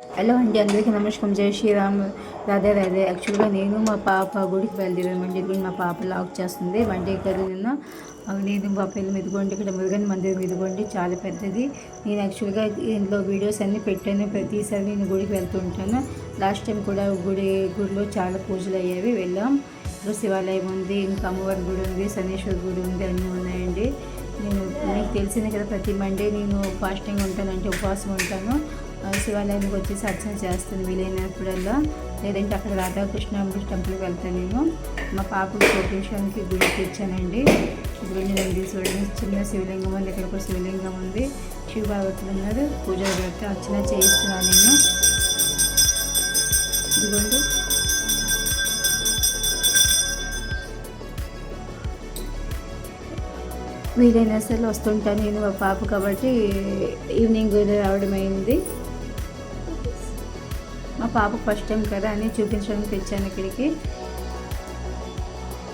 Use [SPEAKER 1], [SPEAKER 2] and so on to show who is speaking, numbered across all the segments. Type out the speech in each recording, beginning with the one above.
[SPEAKER 1] Hello అండి అందరికీ నమస్కారం. జై శ్రీరామ్. రాధే రాధే. యాక్చువల్గా నేను మా పాప గుడికి బయలుదేరామండి ఇదిగోండి మా పాప లాక్ చేస్తుంది. బండి కదా నిన్న. నేను మా పిల్లలు ఇదిగోండి ఇక్కడ మురుగన్ మందిరం ఇదిగోండి. చాలా పెద్దది. నేను యాక్చువల్గా ఇంట్లో వీడియోస్ అన్నీ పెట్టాను. ప్రతిసారి నేను గుడికి వెళ్తూ ఉంటాను. లాస్ట్ టైం కూడా గుడి గుడిలో చాలా పూజలు అయ్యేవి వెళ్ళాం. ఇప్పుడు శివాలయం ఉంది ఇంకా అమ్మవారి గుడి ఉంది శనేశ్వర గుడి ఉంది అన్నీ ఉన్నాయండి. నేను మీకు తెలిసిందే కదా ప్రతి మండే నేను ఫాస్టింగ్ ఉంటాను అంటే ఉపవాసం ఉంటాను. శివాలయానికి వచ్చి అర్చన చేస్తాను వీలైనప్పుడల్లా. లేదంటే అక్కడ రాధాకృష్ణ టెంపుల్కి వెళ్తాను నేను. మా పాపకు చూపించడానికి గుడికి తెచ్చానండి. ఇప్పుడు చూడండి చిన్న శివలింగం ఉంది. ఇక్కడ ఒక శివలింగం ఉంది. శివ ఉన్నారు. పూజ పెడితే అర్చన చేయిస్తున్నాను నేను. ఇదిగోండి. వీలైన సరే వస్తుంటాను నేను మా పాప కాబట్టి. ఈవినింగ్ రావడం అయింది మా పాప ఫస్ట్ టైం కదా అని చూపించడానికి తెచ్చాను ఇక్కడికి.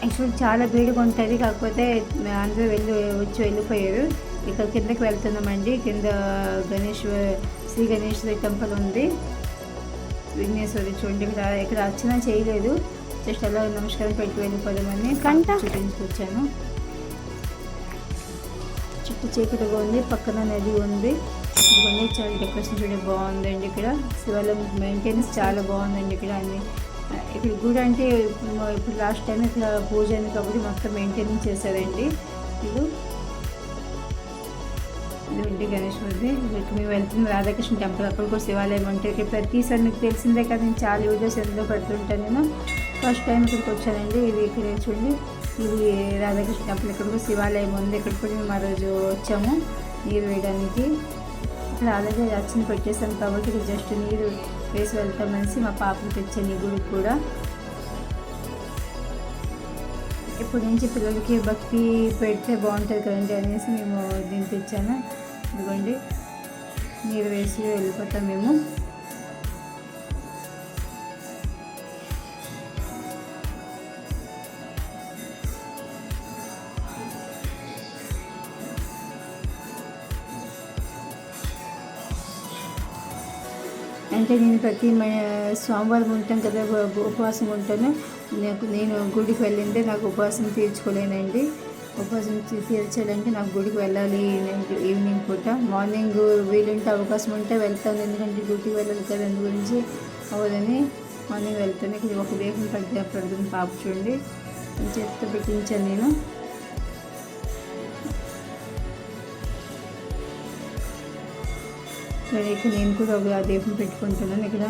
[SPEAKER 1] యాక్చువల్లీ చాలా వేడిగా ఉంటుంది కాకపోతే అందరూ వెళ్ళి వచ్చి వెళ్ళిపోయారు. ఇక్కడ కిందకి వెళ్తున్నామండి. కింద గణేష్ శ్రీ గణేశ్వరి టెంపుల్ ఉంది. విఘ్నేశ్వరి చూడండి ఇక్కడ ఇక్కడ అర్చన చేయలేదు. జస్ట్ అలా నమస్కారం పెట్టి వెళ్ళిపోదామని
[SPEAKER 2] గంట?
[SPEAKER 1] చూపించుకొచ్చాను చుట్టూ చీకటిగా ఉంది పక్కన నది ఉంది. ఇవన్నీ చాలా డెకరేషన్ చూడే బాగుందండి ఇక్కడ. శివాలయం మెయింటెనెన్స్ చాలా బాగుందండి ఇక్కడ అన్ని. ఇక్కడ గుడి అంటే ఇప్పుడు లాస్ట్ టైం ఇట్లా పూజ అయింది కాబట్టి మొత్తం మెయింటెనెన్స్ చేశారండి. ఇది ఇదండి గణేష్ మూర్తి ఇక్కడ మేము వెళ్తున్నాం. రాధాకృష్ణ టెంపుల్ అక్కడ కూడా శివాలయం అంటే ఇక్కడ ప్రతిసారి మీకు తెలిసిందే కదా నేను చాలా వీడియోస్ ఎందులో పెడుతుంటాను నేను. ఫస్ట్ టైం ఇక్కడికి వచ్చానండి. ఇది ఇక్కడ చూడండి. ఇది రాధాకృష్ణ టెంపుల్. ఇక్కడ కూడా శివాలయం ఉంది. ఇక్కడ కూడా మేము ఆ రోజు వచ్చాము. నీరు వేయడానికి. ఇక్కడ అలాగే అర్చన పెట్టేసాను కాబట్టి ఇది జస్ట్ నీరు వేసి వెళ్తామనేసి మా పాపకి తెచ్చాను ఈ గుడికి కూడా. ఇప్పటి నుంచి పిల్లలకి భక్తి పెడితే బాగుంటుంది కదండి అనేసి మేము దీన్ని తెచ్చాను. ఇదిగోండి నీరు వేసి వెళ్ళిపోతాం మేము. అంటే నేను ప్రతి మ- సోమవారం ఉంటాను కదా ఉపవాసం ఉంటాను. నాకు నేను గుడికి వెళ్ళిందే నాకు ఉపవాసం తీర్చుకోలేనండి. ఉపవాసం తీర్చడానికి తీర్చాలంటే నాకు గుడికి వెళ్ళాలి ఈవినింగ్ పూట. మార్నింగ్ వీలుంటే అవకాశం ఉంటే వెళ్తాను. ఎందుకంటే గుడికి వెళ్ళాలి కదా అందు గురించి అవ్వదని మార్నింగ్ వెళ్తాను. ఇక్కడ ఒక దీపం పెడితే పడుతుంది పాప చూడండి. చేతితో పెట్టించాను నేను. సరే ఇక్కడ నేను కూడా ఒక దీపం పెట్టుకుంటున్నాను. ఇక్కడ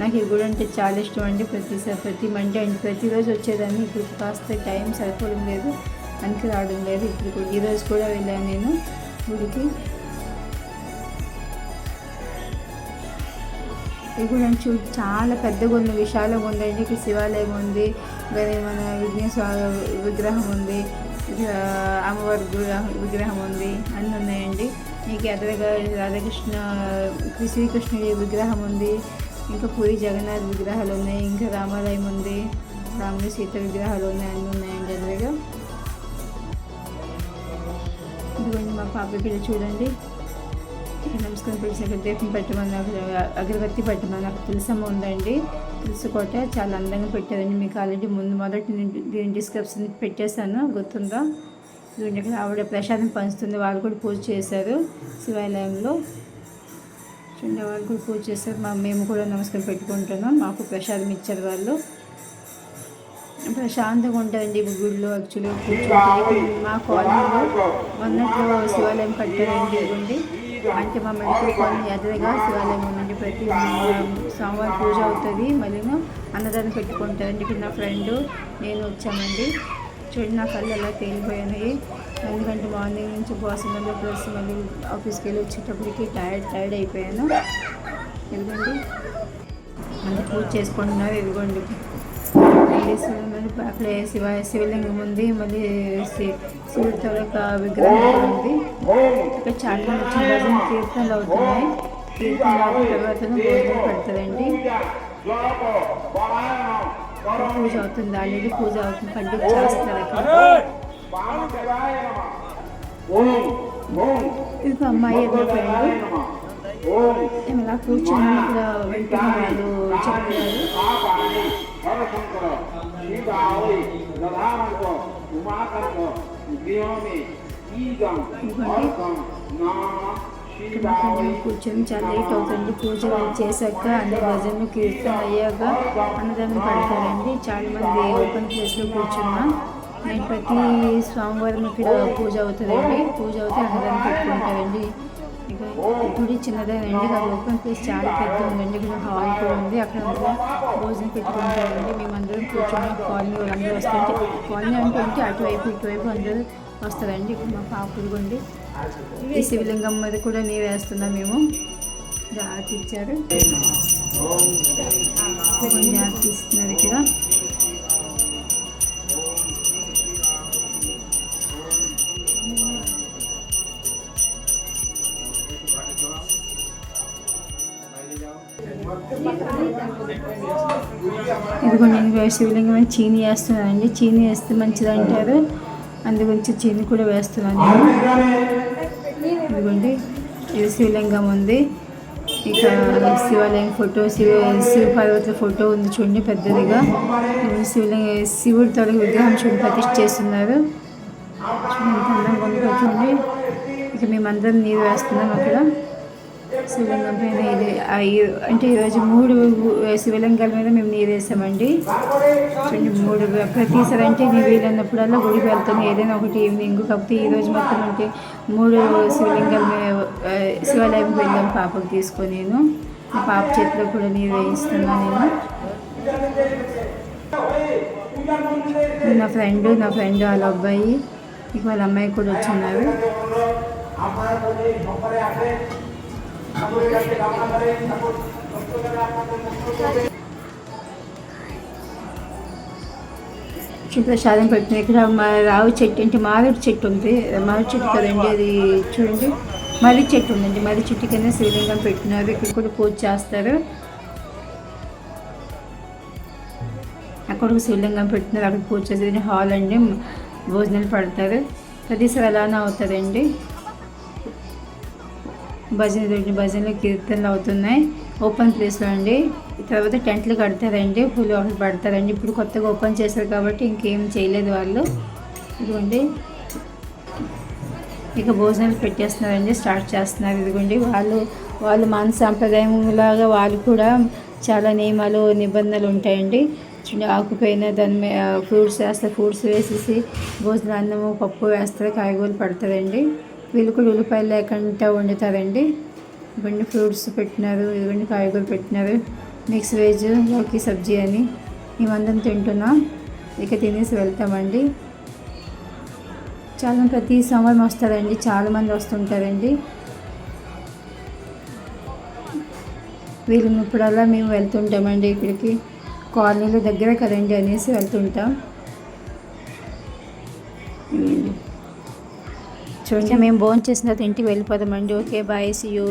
[SPEAKER 1] నాకు ఈ గుడి అంటే చాలా ఇష్టం అండి. ప్రతిసారి ప్రతి మండే అండి. ప్రతిరోజు వచ్చేదాన్ని ఇప్పుడు కాస్త టైం సరిపోవడం లేదు. అందుకే రావడం లేదు. ఇప్పుడు కూడా ఈరోజు కూడా వెళ్ళాను నేను గుడికి ఈ గుడి అంటే చూ చాలా పెద్దగా ఉంది విశాలంగా ఉందండి. ఇక్కడ శివాలయం ఉంది. వేరే మన విఘ్నేశ్వర విగ్రహం ఉంది అమ్మవారి విగ్రహం విగ్రహం ఉంది అన్నీ ఉన్నాయండి. మీకు ఎదురుగా రాధాకృష్ణ శ్రీకృష్ణుడి విగ్రహం ఉంది ఇంకా పూరి జగన్నాథ్ విగ్రహాలు ఉన్నాయి ఇంకా రామాలయం ఉంది రాముడి సీత విగ్రహాలు ఉన్నాయి అన్నీ ఉన్నాయండి ఎదురుగా ఇదిగోండి మా పాపకి చూడండి. నమస్కారం పిలిచిన దీపం పెట్టమని నాకు అగరబత్తి పెట్టమని నాకు తులసమ్మ ఉందండి. తులసి చాలా అందంగా పెట్టారండి. మీకు ఆల్రెడీ ముందు మొదటి దీని డిస్క్రిప్షన్ పెట్టేశాను. గుర్తుందా? ఇదిగోండి ఇక్కడ ఆవిడ ప్రసాదం పంచుతుంది. వాళ్ళు కూడా పూజ చేశారు శివాలయంలో. చూడండి వాళ్ళు కూడా పూజ చేశారు. మా మేము కూడా నమస్కారం పెట్టుకుంటున్నాం. మాకు ప్రసాదం ఇచ్చారు వాళ్ళు. ప్రశాంతంగా ఉంటుందండి ఈ గుడిలో యాక్చువల్గా కూర్చోండి మా కాలనీలో. మొన్నట్లో శివాలయం కట్టారండి ఇవ్వండి అంటే మా మెడికల్ కాలనీ ఎదురుగా శివాలయం నుండి ప్రతి సోమవారం పూజ అవుతుంది. మళ్ళీ అన్నదానం పెట్టుకుంటారండి. ఇక్కడ నా ఫ్రెండ్ నేను వచ్చామండి. చూడండి నా కళ్ళు ఎలా తేలిపోయినాయి. ఎందుకంటే మార్నింగ్ నుంచి ఉపవాసంలో ప్లస్ మళ్ళీ ఆఫీస్కి వెళ్ళి వచ్చేటప్పటికి టైర్డ్ టైర్డ్ అయిపోయాను. ఎందుకండి అంత పూజ చేసుకుంటున్నారు ఇదిగోండి. మళ్ళీ అక్కడే శివ శివలింగం ఉంది. మళ్ళీ శివుడితో ఒక విగ్రహం ఉంది ఇక్కడ చాలా మంది కీర్తనలు అవుతున్నాయి. కీర్తనలు అవుతున్న తర్వాత భోజనం పెడతారండి. పూజ అవుతుంది. ఆల్రెడీ పూజ అవుతుంది. పండుగ చేస్తారు అక్కడ. అమ్మాయి మా ఇలా కూర్చొని ఇక్కడ వింటున్న వాళ్ళు చెప్తున్నారు కూర్చొని చాలా లేట్ అవుతుంది. పూజ చేశాక అన్ని భజనలు కీర్తన అయ్యాక అన్నదానం పెడతారండి. చాలా మంది ఓపెన్ ప్లేస్లో కూర్చున్నాం. నేను ప్రతి సోమవారం ఇక్కడ పూజ అవుతుందండి. పూజ అవుతే అన్నదానం పెట్టుకుంటారండి. ఇక గుడి చిన్నదేనండి ఇక్కడ ఓపెన్ ప్లేస్ చాలా పెద్ద ఉందండి ఇక్కడ హాల్ కూడా ఉంది. అక్కడ అంతా భోజనం పెట్టుకుంటారండి మేమందరం కూర్చొని కాలనీ వాళ్ళందరూ వస్తుంటే కాలనీ అంటే ఉంటే అటువైపు ఇటువైపు అందరూ వస్తారండి. ఇక్కడ మా పాపలు ఉండి ఈ శివలింగం మీద కూడా నీరు వేస్తున్నాం మేము. జాగ్రత్త ఇచ్చారు. జాగ్రత్త ఇస్తున్నారు ఇక్కడ. ఇదిగో నేను శివలింగం మీద చీని వేస్తున్నానండి. చీని వేస్తే మంచిది అంటారు. అందుగురించి చీని కూడా వేస్తున్నాను. నేను ఇదిగోండి. ఇది శివలింగం ఉంది. ఇక శివాలయం ఫోటో శివ శివ పార్వతుల ఫోటో ఉంది చూడండి పెద్దదిగా. శివలింగ శివుడి తొలగి విగ్రహం చూడండి ప్రతిష్ఠ చేస్తున్నారు. చూడండి చూడండి ఇక మేమందరం నీరు వేస్తున్నాం అక్కడ. శివలింగం పైన ఇది అంటే ఈరోజు మూడు శివలింగాల మీద మేము నీరు వేసామండి. చూడండి మూడు ప్రతిసారి అంటే నేను వీలన్నప్పుడల్లా గుడికి వెళ్తాను ఏదైనా ఒకటి ఈవినింగ్ కాకపోతే ఈరోజు మొత్తం అంటే మూడు శివలింగాల శివాలయం వెళ్ళాం పాపకు తీసుకొని నేను. మా పాప చేతిలో కూడా నీరు వేయిస్తున్నాను నేను. నా ఫ్రెండ్ నా ఫ్రెండ్ వాళ్ళ అబ్బాయి ఇక వాళ్ళ అమ్మాయి కూడా వచ్చిన్నారు. ప్రసాదం పెట్టిన ఇక్కడ మా రావి చెట్టు అంటే మామిడి చెట్టు ఉంది. మామిడి చెట్టు కదండి అది చూడండి. మర్రి చెట్టు ఉందండి. మర్రి చెట్టు కింద శివలింగం పెట్టినారు. ఇక్కడ కూడా పూజ చేస్తారు. అక్కడ ఒక శివలింగం పెట్టినారు. అక్కడ పూజ చేసేది హాల్ అండి. భోజనాలు పడతారు. ప్రతిసారి అలానే అవుతుందండి. భజన రెండు భజనలు కీర్తనలు అవుతున్నాయి. ఓపెన్ ప్లేస్లో అండి. తర్వాత టెంట్లు కడతారండి. పూలు ఒకటి పడతారండి. ఇప్పుడు కొత్తగా ఓపెన్ చేశారు కాబట్టి ఇంకేం చేయలేదు వాళ్ళు. ఇదిగోండి. ఇక భోజనాలు పెట్టేస్తున్నారండి. స్టార్ట్ చేస్తున్నారు. ఇదిగోండి. వాళ్ళు వాళ్ళు మన సాంప్రదాయం లాగా వాళ్ళు కూడా చాలా నియమాలు నిబంధనలు ఉంటాయండి. చూడండి ఆకుపైన దాని మీద ఫ్రూట్స్ వేస్తారు ఫ్రూట్స్ వేసేసి భోజనం అన్నము పప్పు వేస్తారు కాయగూరలు పడతారండి. వీళ్ళు కూడా ఉల్లిపాయలు లేకుండా వండుతారండి. ఇవన్నీ ఫ్రూట్స్ పెట్టినారు ఇవన్నీ కాయగూరలు పెట్టినారు. మిక్స్ వెజ్లోకి సబ్జీ అని మేమందరం తింటున్నాం. ఇక తినేసి వెళ్తామండి. చాలా ప్రతి సోమవారం వస్తారండి చాలామంది వస్తుంటారండి. వీళ్ళు ఇప్పుడల్లా మేము వెళ్తుంటామండి ఇక్కడికి. కాలనీలో దగ్గర కదండి అనేసి వెళ్తుంటాం. చూడండి. మేము భోజనం చేసిన తర్వాత ఇంటికి వెళ్ళిపోదామండి. Okay bye see you